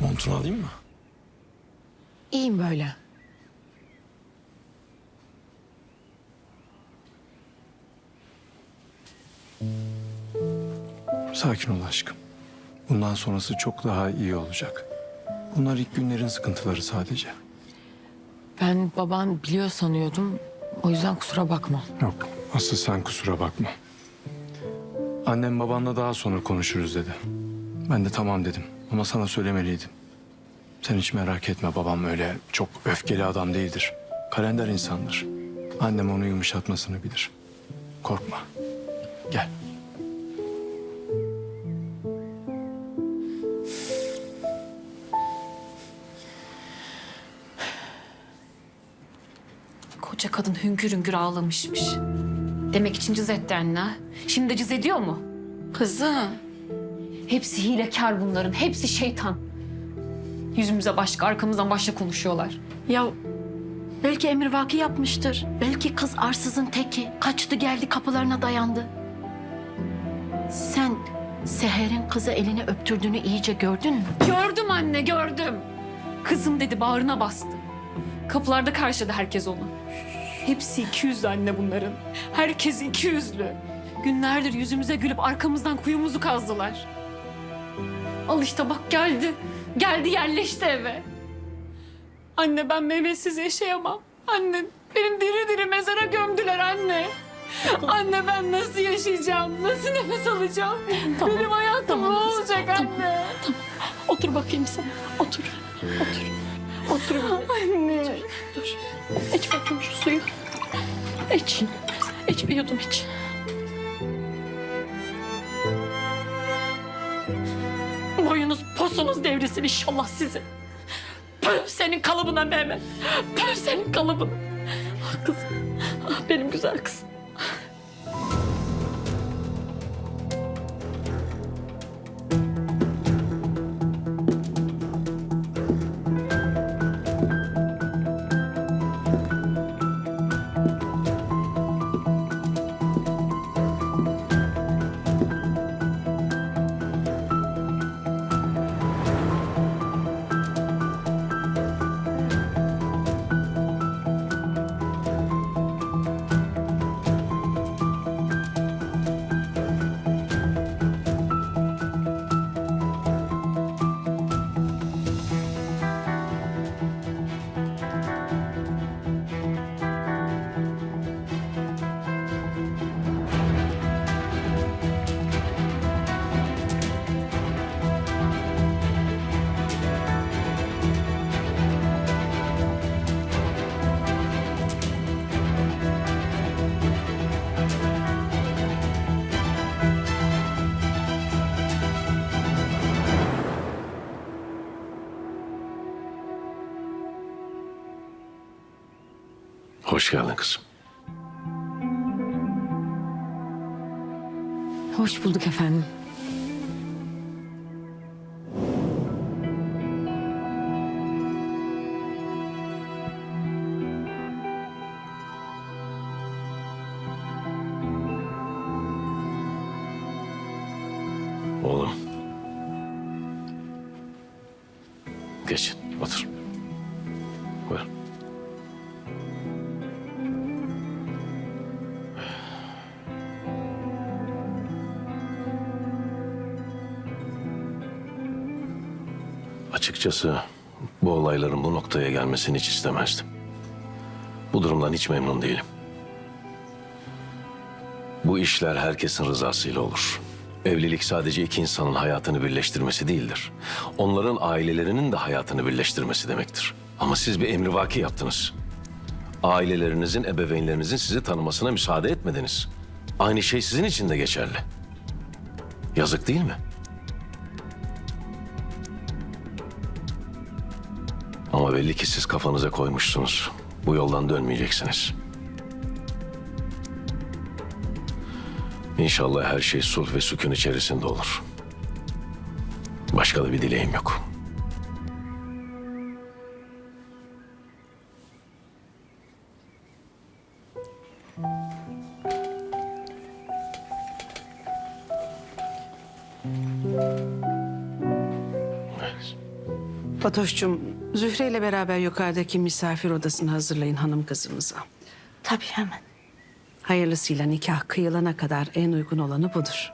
Montunu alayım mı? İyiyim böyle. Sakin ol aşkım. Bundan sonrası çok daha iyi olacak. Bunlar ilk günlerin sıkıntıları sadece. Ben baban biliyor sanıyordum. O yüzden kusura bakma. Yok, asıl sen kusura bakma. Annem babanla daha sonra konuşuruz dedi. Ben de tamam dedim ama sana söylemeliydim. Sen hiç merak etme babam öyle çok öfkeli adam değildir. Kalender insandır. Annem onu yumuşatmasını bilir. Korkma. Gel. Koca kadın hüngür hüngür ağlamışmış. Demek için cız etti anne. Şimdi de cız ediyor mu? Kızım. Hepsi hilekar bunların. Hepsi şeytan. Yüzümüze başka, arkamızdan başka konuşuyorlar. Ya belki emrivaki yapmıştır. Belki kız arsızın teki. Kaçtı geldi kapılarına dayandı. Sen Seher'in kızı elini öptürdüğünü iyice gördün mü? Gördüm anne, gördüm. Kızım dedi, bağrına bastı. Kapılarda karşıladı herkes onu. Hepsi iki yüzlü anne bunların. Herkes iki yüzlü. Günlerdir yüzümüze gülüp arkamızdan kuyumuzu kazdılar. Al işte bak geldi. Geldi yerleşti eve. Anne ben Mehmetsiz yaşayamam. Anne benim diri diri mezara gömdüler anne. Anne ben nasıl yaşayacağım? Nasıl nefes alacağım? benim hayatım tamam ne olacak tamam, anne? Otur bakayım sen. Otur. Otur. Otur. Anne. Dur. İç bakayım şu suyu. İç. İç bir yudum iç. Boyunuz posunuz devrilsin inşallah sizin. Püh senin kalıbına Mehmet. Püh senin kalıbına. Ah kızım. Ah benim güzel kızım. Hoş geldin kızım. Hoş bulduk efendim. Oğlum. Geçin, otur. Buyur. Açıkçası bu olayların bu noktaya gelmesini hiç istemezdim. Bu durumdan hiç memnun değilim. Bu işler herkesin rızasıyla olur. Evlilik sadece iki insanın hayatını birleştirmesi değildir. Onların ailelerinin de hayatını birleştirmesi demektir. Ama siz bir emrivaki yaptınız. Ailelerinizin, ebeveynlerinizin sizi tanımasına müsaade etmediniz. Aynı şey sizin için de geçerli. Yazık değil mi? Ama belli ki siz kafanıza koymuşsunuz. Bu yoldan dönmeyeceksiniz. İnşallah her şey sulh ve sükun içerisinde olur. Başka da bir dileğim yok. Fatoş'cum, Zühre ile beraber yukarıdaki misafir odasını hazırlayın hanım kızımıza. Tabii hemen. Hayırlısıyla nikah kıyılana kadar en uygun olanı budur.